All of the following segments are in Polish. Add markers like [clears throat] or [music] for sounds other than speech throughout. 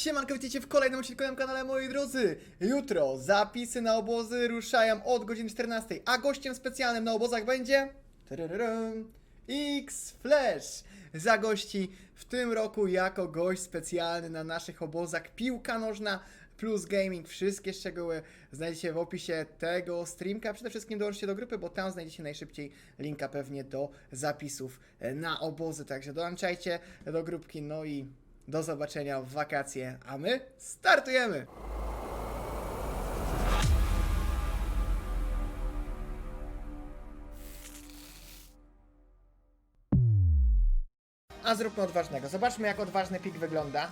Siemanko, witajcie w kolejnym odcinku na kanale, moi drodzy. Jutro zapisy na obozy ruszają od godziny 14, a gościem specjalnym na obozach będzie... X-Flash zagości w tym roku jako gość specjalny na naszych obozach piłka nożna plus gaming. Wszystkie szczegóły znajdziecie w opisie tego streamka. Przede wszystkim dołączcie do grupy, bo tam znajdziecie najszybciej linka pewnie do zapisów na obozy. Także dołączajcie do grupki, no i do zobaczenia w wakacje, a my startujemy! A zróbmy odważnego. Zobaczmy, jak odważny pik wygląda.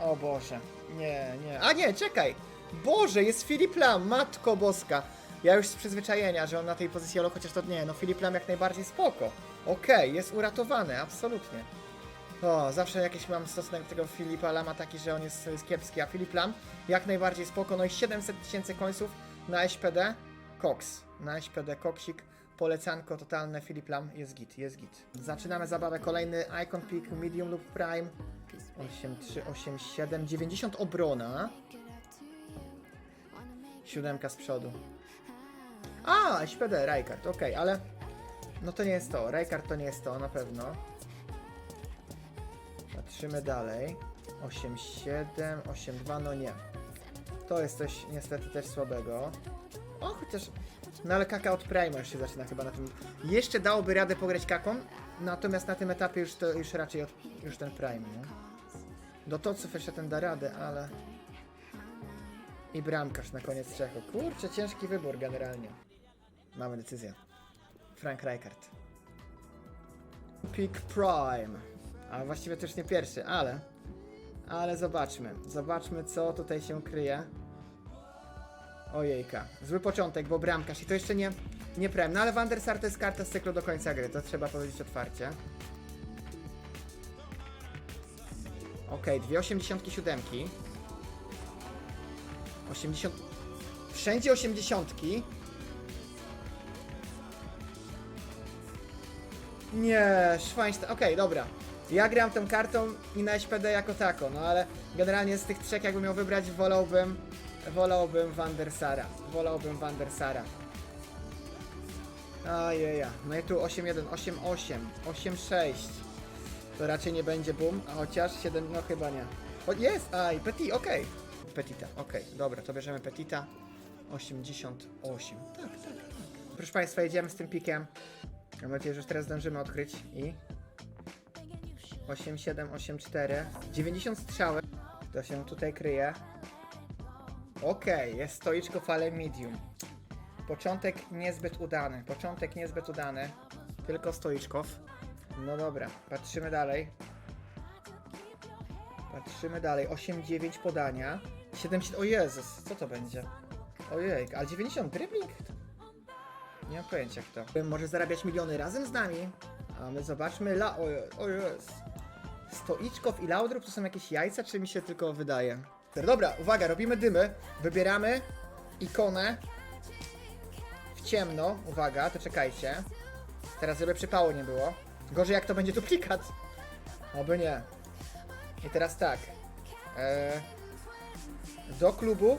O Boże. Nie, nie. A nie, czekaj! Boże, jest Filip Lam, matko boska. Ja już z przyzwyczajenia, że on na tej pozycji, ale chociaż to nie, no Filip Lam jak najbardziej spoko. Okej, jest uratowany, absolutnie. O, zawsze jakiś mam stosunek do tego Filipa Lama taki, że on jest, jest kiepski, a Filip Lam jak najbardziej spoko, no i 700 tysięcy końców na SPD, Cox, na SPD Koksik, polecanko totalne, Filip Lam, jest git, jest git. Zaczynamy zabawę, kolejny Icon Peak, Medium lub Prime, 8, 3, 8, 7, 90 obrona, siódemka z przodu. A, SPD, Rijkaard, okej, ale no to nie jest to, Rijkaard to nie jest to, na pewno. Patrzymy dalej. 8-7, 8-2, no nie. To jest coś niestety też słabego. O, chociaż... No ale kaka od Prima już się zaczyna chyba na tym. Jeszcze dałoby radę pograć kaką, natomiast na tym etapie już to już raczej od, już ten Prime, nie? Do toców jeszcze ten da radę, ale... I bramkarz na koniec Czechu. Kurczę, ciężki wybór generalnie. Mamy decyzję. Frank Rijkaard. Pick Prime. A właściwie to już nie pierwszy, ale. Ale zobaczmy. Zobaczmy, co tutaj się kryje. Ojejka. Zły początek, bo bramkarz. I to jeszcze nie, nie prem. No ale Van der Sar to jest karta z cyklu do końca gry. To trzeba powiedzieć otwarcie. Okej, dwie osiemdziesiątki siódemki. 80. Wszędzie osiemdziesiątki. Nie, Schweinstein. Okej, dobra. Ja gram tą kartą i na SPD jako tako, no ale generalnie z tych trzech jakbym miał wybrać wolałbym wolałbym Van der Sara. Wolałbym Van der Sara. Ajeja. No i tu 8-1, 8-8, 8-6. To raczej nie będzie boom, a chociaż 7, no chyba nie. O, jest! Aj, Petit, okej. Petita, okej, dobra, to bierzemy Petita. 88. Tak, tak, tak. Proszę Państwa, jedziemy z tym pikiem. Mam nadzieję, że już teraz zdążymy odkryć i 8, 7, 8, 4 90 strzałek To się tutaj kryje Okej, jest stoiczko fale medium Początek niezbyt udany Początek niezbyt udany Tylko stoiczków No dobra, patrzymy dalej Patrzymy dalej 8, 9 podania 7, 7, o Jezus, co to będzie? Ojej, ale 90 dribbling? Nie mam pojęcia kto. Może zarabiać miliony razem z nami. A my zobaczmy. La... O, o jest. Stoiczkow i Laudrup to są jakieś jajca, czy mi się tylko wydaje? Dobra, uwaga, robimy dymy. Wybieramy ikonę w ciemno. Uwaga, to czekajcie. Teraz żeby przypału nie było. Gorzej jak to będzie duplikat. Oby nie. I teraz tak. Eee, do klubu.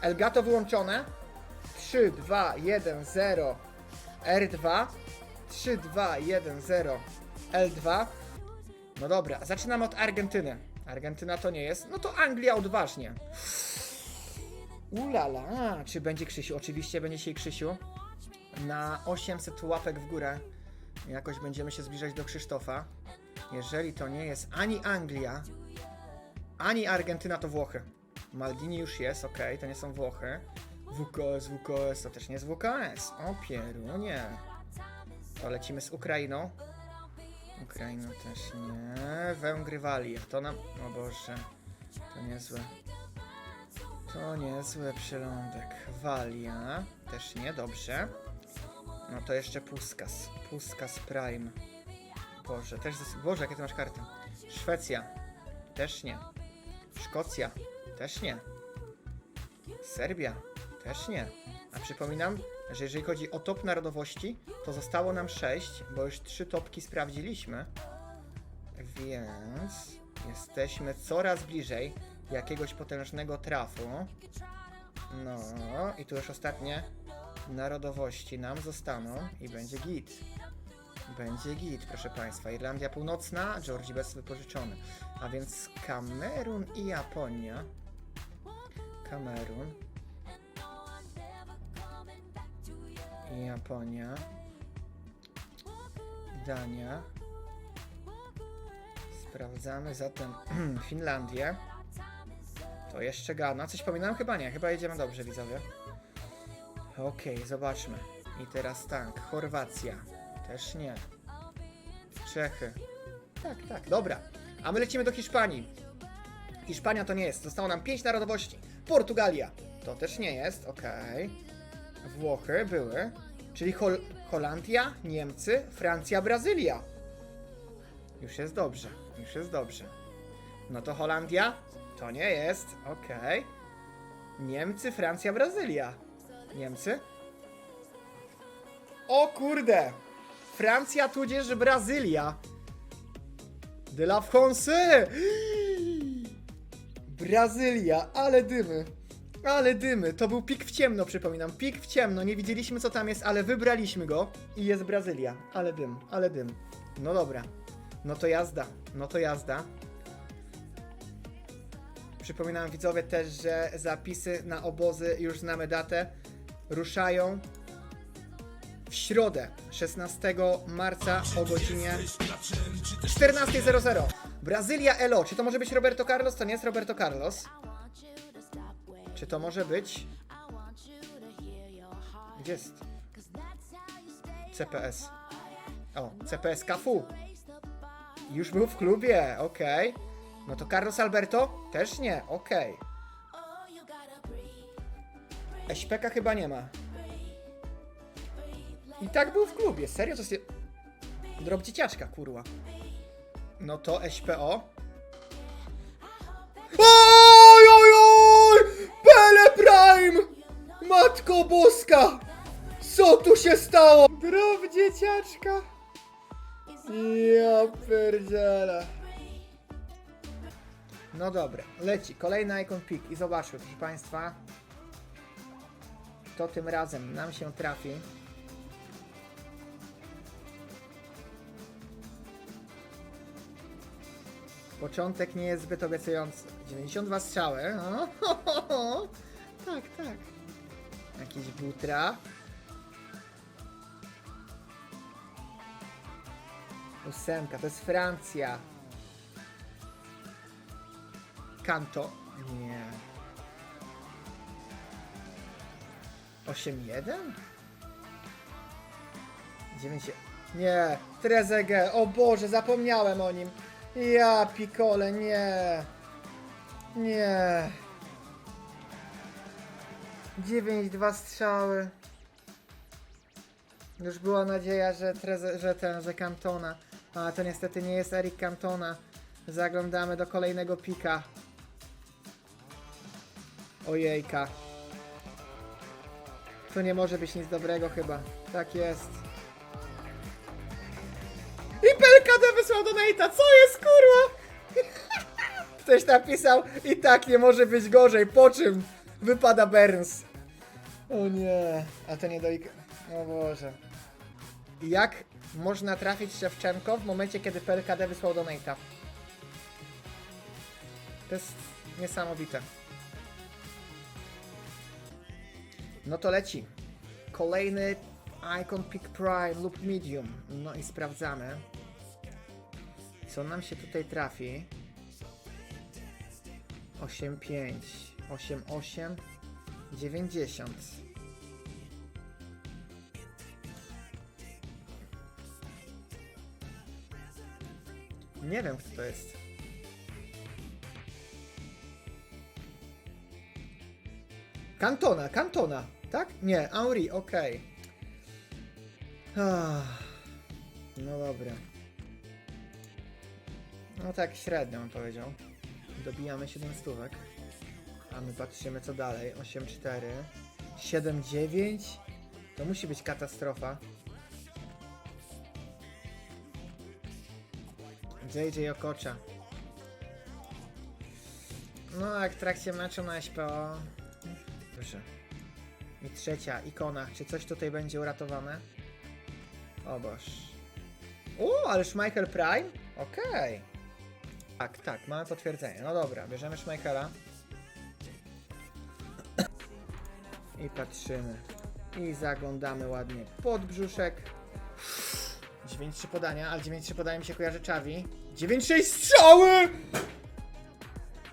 Elgato wyłączone. 3, 2, 1, 0 R2 3, 2, 1, 0 L2 No dobra, zaczynamy od Argentyny Argentyna to nie jest, no to Anglia odważnie Ulala, czy będzie Krzysiu? Oczywiście będzie się Krzysiu Na 800 łapek w górę Jakoś będziemy się zbliżać do Krzysztofa Jeżeli to nie jest ani Anglia Ani Argentyna to Włochy Maldini już jest, ok, to nie są Włochy WKS, WKS, to też nie jest WKS. O pierunie. To lecimy z Ukrainą. Ukraina też nie. Węgry Walia. To nam... O Boże. To niezłe. To niezły przylądek. Walia. Też nie, dobrze. No to jeszcze Puskas. Puskas Prime. Boże, też... zes- Boże, jakie ty masz karty. Szwecja. Też nie. Szkocja. Też nie. Serbia też nie. A przypominam, że jeżeli chodzi o top narodowości, to zostało nam 6, bo już 3 topki sprawdziliśmy. Więc Jesteśmy coraz bliżej jakiegoś potężnego trafu. No, i tu już ostatnie narodowości nam zostaną i będzie git. Będzie git, proszę Państwa. Irlandia Północna, Georgi bez wypożyczony. A więc Kamerun i Japonia. Kamerun. Japonia. Dania. Sprawdzamy zatem [clears throat] Finlandię. To jeszcze Ghana. Coś pominąłem? Chyba nie. Chyba jedziemy dobrze, widzowie. Okej, zobaczmy. I teraz tak. Chorwacja. Też nie. Czechy. Tak, tak. Dobra. A my lecimy do Hiszpanii. Hiszpania to nie jest. Zostało nam 5 narodowości. Portugalia. To też nie jest. Okej. Włochy były. Czyli Hol Holandia, Niemcy, Francja, Brazylia. Już jest dobrze. Już jest dobrze. No to Holandia? To nie jest. Okej. Niemcy, Francja, Brazylia. Niemcy? O kurde! Francja tudzież Brazylia. De la France! [gasps] Brazylia, ale dymy. Ale dymy. To był pik w ciemno, przypominam. Pik w ciemno. Nie widzieliśmy co tam jest, ale wybraliśmy go i jest Brazylia. Ale dym, ale dym. No dobra. No to jazda. No to jazda. Przypominam widzowie też, że zapisy na obozy już znamy datę. Ruszają w środę 16 marca o godzinie 14.00. Brazylia Elo. Czy to może być Roberto Carlos? To nie jest Roberto Carlos. Czy to może być. Gdzie jest? CPS. O, CPS Cafu. Już był w klubie, okej. No to Carlos Alberto? Też nie, okej. SPK chyba nie ma. I tak był w klubie, serio? To jest... Drop dzieciaczka, kurwa. No to SPO. Matko Boska! Co tu się stało? Drop dzieciaczka. Ja pierdzielę. No dobra, leci. Kolejny icon pick i zobaczmy, proszę Państwa. Kto tym razem nam się trafi. Początek nie jest zbyt obiecujący. 92 strzały. O, ho, ho, ho. Tak, tak. Jakiś butra. Ósemka, to jest Francja. Kanto. Nie. 8-1? 9. Nie. Trezeguet. O Boże, zapomniałem o nim. Ja pikole, nie. Nie. 9-2 strzały. Już była nadzieja, że, Treze, że ten, że Cantona. A to niestety nie jest Eric Cantona. Zaglądamy do kolejnego pika. Ojejka. To nie może być nic dobrego chyba. Tak jest. I PLKD wysłał do Nate'a. Co jest kurwa? [laughs] Ktoś napisał i tak nie może być gorzej. Po czym wypada Burns. O nie. A to nie Ik- O Boże. Jak można trafić Szewczenko w momencie, kiedy PLKD wysłał do Nate'a? To jest niesamowite. No to leci. Kolejny Icon Pick Prime lub Medium. No i sprawdzamy. Co nam się tutaj trafi? 8,5, 8,8, 90. Nie wiem, kto to jest. Kantona, Kantona, tak? Nie, Henri, okej. Ah, No dobra. No tak średnio bym powiedział. Dobijamy 7 stówek. A my patrzymy co dalej. 8-4. 7-9. To musi być katastrofa. JJ Okocza. No, jak w trakcie meczu na SPO. Proszę. I trzecia ikona. Czy coś tutaj będzie uratowane? O boż. O, ale Schmeichel Prime? Okej. Tak, tak, mamy potwierdzenie. No dobra, bierzemy Schmeichela. I patrzymy. I zaglądamy ładnie pod brzuszek. 9-3 podania, ale 9-3 podania mi się kojarzy Czawi. 9-6 strzały!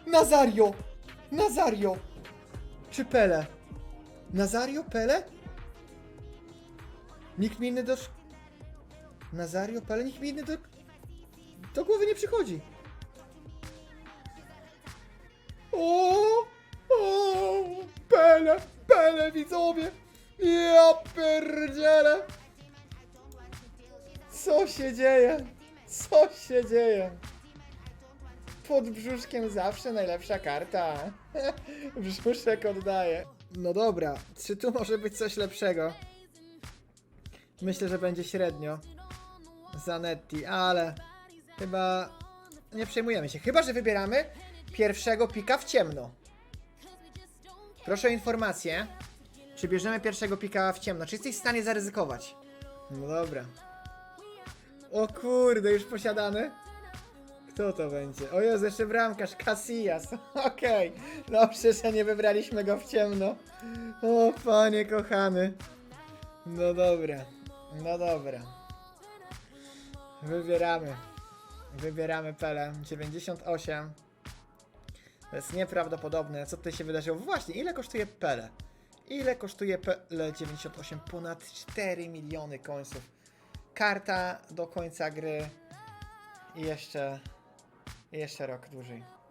Nazario! Nazario! Czy Pele? Nazario? Pele? Nikt mi inny do... Nazario? Pele? Nikt mi inny do... Do głowy nie przychodzi. O! Pele! Pele, widzowie! Ja pierdzielę! Co się dzieje? Co się dzieje? Pod brzuszkiem zawsze najlepsza karta. [laughs] Brzuszek oddaje. No dobra, czy tu może być coś lepszego? Myślę, że będzie średnio. Zanetti, ale chyba nie przejmujemy się. Chyba, że wybieramy pierwszego pika w ciemno. Proszę o informację. Czy bierzemy pierwszego pika w ciemno? Czy jesteś w stanie zaryzykować? No dobra. O kurde, już posiadany? Kto to będzie? O Jezu, jeszcze bramkarz, Casillas. [laughs] Okej, dobrze, że nie wybraliśmy go w ciemno. O panie kochany. No dobra, no dobra. Wybieramy. Wybieramy Pele. 98. To jest nieprawdopodobne. Co tutaj się wydarzyło? Właśnie, ile kosztuje Pele? Ile kosztuje Pele 98? Ponad 4 miliony końców. Karta do końca gry. I jeszcze, jeszcze rok dłużej.